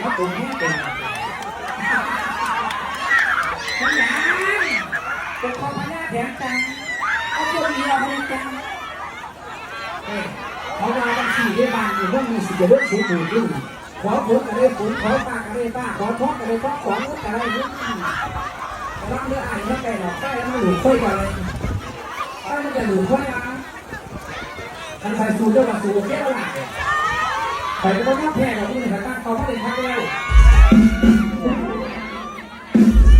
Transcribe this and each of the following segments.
แล้วผมไม่เป็นฉันยังเป็นความพยาแถมจังเอาเจ้ามีเราเป็นจังเอ้เขามากันสี่ได้บางอยู่พวกมีสิจะเลือกสูงหมู่ขึ้นขอผลกันเลยผลขอป้ากันเลยป้าขอท้องกันเลยท้องขอเงินกันเลยเงินรับเลืองอ่านไม่ไกลหรอกใกล้มาหลุดค่อยกันเลยถ้ามันจะหลุดค่อยนะทันใส่สูงเจ้ากับสูงแค่ไหน ใครก็ต้องแพ้กับที่ไหนตั้งเขาไม่ได้ทักเลย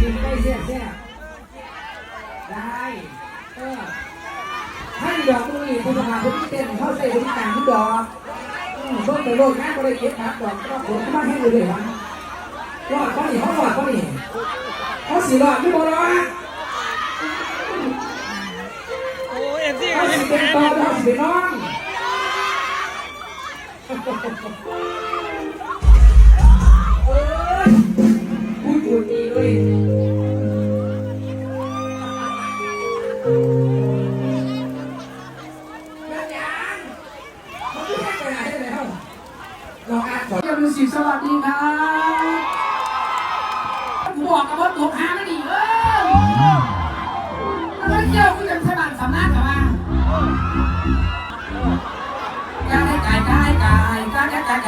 กินได้เสียเสียได้เออให้ดอกมือคุณสมาคนที่เต้นเข้าใส่บริการทุกดอกเบิ้ลไปโลดงานก็ได้เก็บครับดอกก็ผลก็มาให้เลยวันรอดเขาหนีเขารอดเขาหนีเขาสีรอดไม่บอกหรอโอ้เอ็มซีเขาสีเป็นตอเขาสีเป็นน้องเอ้ย พูดถูกดีด้วยดูสิสวัสดีครับบอกกับว่าตกหาไม่ดีเออมันเกี่ยวกั จากใ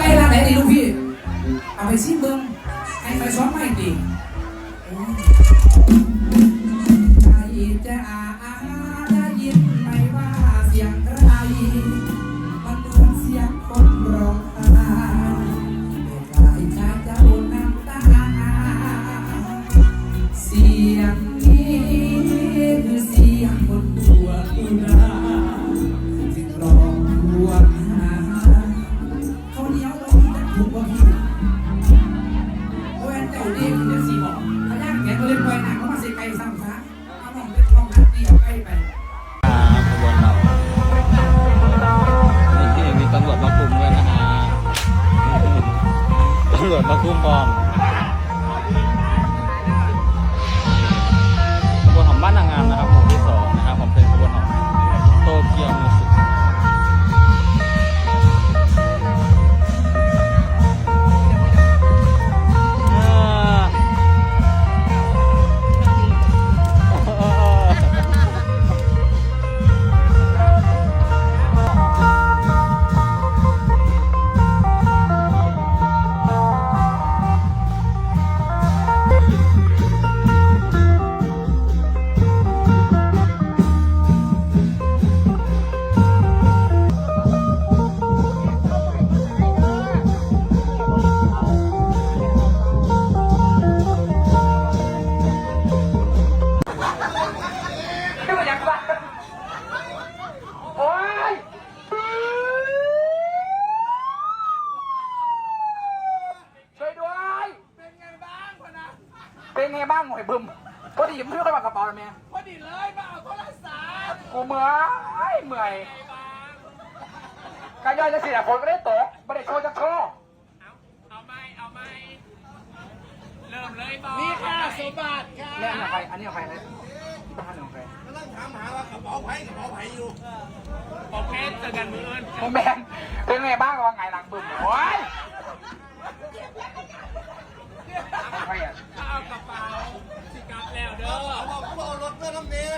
กล้ร้านไหนดีลูกพี่ เอาไปซิเบิ้งให้ไปซ้อมไม่ดีใจจะอา เป็นไงบ้างหน่อยบึมพอดีผมเพิ่งเข้ามากระเป๋าแล้วแม่พอดีเลยมาเอาโทรศัพท์กูเมื่อยเมื่อยกายย่อยจะเสียฝนก็ได้ตกไม่ได้โชว์จะโชว์เอาไหมเอาไหมเริ่มเลยบอนี่ค่ะสมบัติค่ะเนี่ยอันนี้ของใครอันนี้ของใครเลยบ้านของใครโอเคเจอกันมืออื่นผมแบนเป็นไงบ้างว่าไงหลังบึมโอ้ยใครอะเอากระเป๋าสิกลั บแล้วเด้อกเขาบอกรถเพื่อนน้ำเนี้ย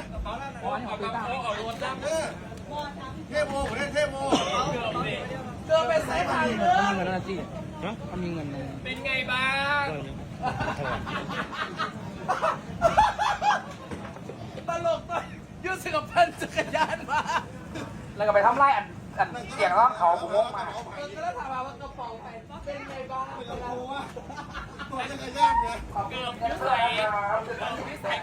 โอ้ยของพี่ตั้งเอารถน้ำเออเทโมผมได้เทโมเกือเกือบไปใส่ผ่านเด้อมีเงินนะจี้เขามีเงินเลยเป็นไงบ้างตลกตัวยืดสกกับพันจักรยานมา แล้วก็ไปทำไรอัน อันเสียงร้องเขาบุ้งมาแล้วถามว่ากระเป๋าไปเป็นไงบ้างตัวว่าตัวจักรยานเนี่ยเกือบยืดใส่เกือบยืดใส่